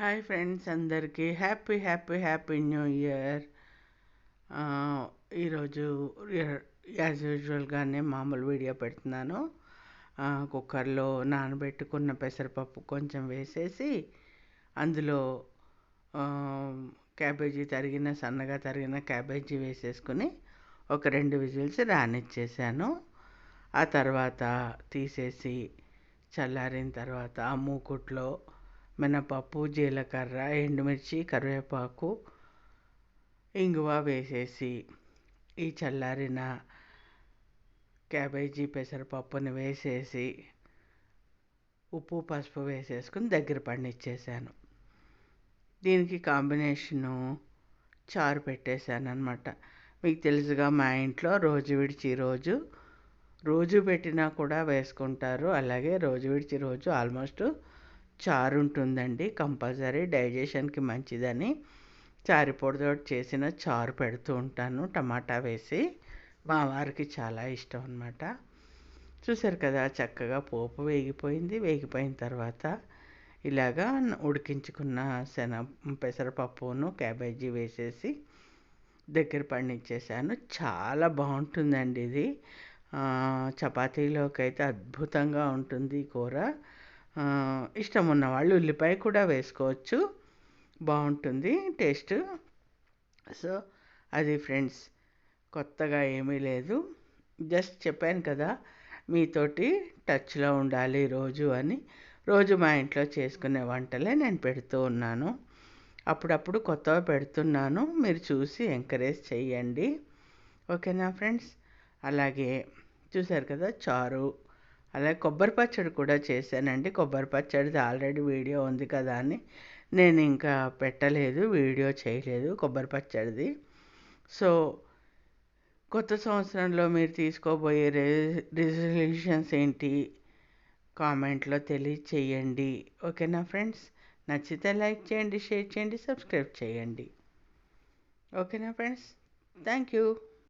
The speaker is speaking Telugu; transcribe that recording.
హాయ్ ఫ్రెండ్స్ అందరికీ happy happy happy new year ఈరోజు యాజ్ యూజువల్గానే మామూలు వీడియో పెడుతున్నాను. కుక్కర్లో నానబెట్టుకున్న పెసరపప్పు కొంచెం వేసేసి అందులో క్యాబేజీ తరిగిన సన్నగా తరిగిన క్యాబేజీ వేసేసుకుని ఒక రెండు విజిల్స్ రానిచ్చేసాను. ఆ తర్వాత తీసేసి చల్లారిన తర్వాత ఆ మూకుట్లో మినపప్పు జీలకర్ర ఎండుమిర్చి కరివేపాకు ఇంగువ వేసేసి ఈ చల్లారిన క్యాబేజీ పెసరపప్పుని వేసేసి ఉప్పు పసుపు వేసేసుకుని దగ్గర పండిచ్చేసాను. దీనికి కాంబినేషను చారు పెట్టేశాను అనమాట మీకు తెలుసుగా మా ఇంట్లో రోజు విడిచి రోజు రోజు పెట్టినా కూడా వేసుకుంటారు. అలాగే రోజు విడిచి రోజు ఆల్మోస్ట్ చారు ఉంటుందండి కంపల్సరీ డైజెషన్కి మంచిదని. చారు పొడితో చేసిన చారు పెడుతూ ఉంటాను టమాటా వేసి. మా వారికి చాలా ఇష్టం అనమాట చూసారు కదా చక్కగా పోపు వేగిపోయింది. వేగిపోయిన తర్వాత ఇలాగా ఉడికించుకున్న శన పెసరపప్పును క్యాబేజీ వేసేసి దగ్గర పండించేసాను చాలా బాగుంటుందండి ఇది. చపాతీలోకి అయితే అద్భుతంగా ఉంటుంది ఈ కూర. ఇష్టం ఉన్న వాళ్ళు ఉల్లిపాయ కూడా వేసుకోవచ్చు. బాగుంటుంది టేస్ట్. సో అది ఫ్రెండ్స్ కొత్తగా ఏమీ లేదు. జస్ట్ చెప్పాను కదా మీతోటి టచ్లో ఉండాలి రోజు అని. రోజు మా ఇంట్లో చేసుకునే వంటలే నేను పెడుతూ ఉన్నాను. అప్పుడప్పుడు కొత్తగా పెడుతున్నాను. మీరు చూసి ఎంకరేజ్ చేయండి ఓకేనా ఫ్రెండ్స్? అలాగే చూశారు కదా చారు అలాగే కొబ్బరి పచ్చడి కూడా చేశానండి. కొబ్బరి పచ్చడిది ఆల్రెడీ వీడియో ఉంది కదా అని. నేను ఇంకా పెట్టలేదు వీడియో చేయలేదు కొబ్బరి పచ్చడిది. సో కొత్త సంవత్సరంలో మీరు తీసుకోబోయే రె రిజల్యూషన్స్ ఏంటి? కామెంట్లో తెలియచేయండి. ఓకేనా ఫ్రెండ్స్? నచ్చితే లైక్ చేయండి షేర్ చేయండి సబ్స్క్రైబ్ చేయండి. ఓకేనా ఫ్రెండ్స్? Thank you.